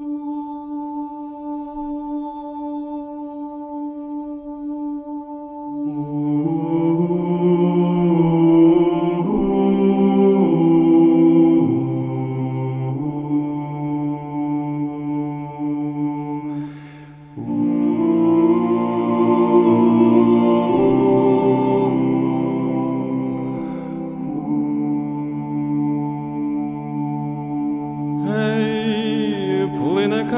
Ooh.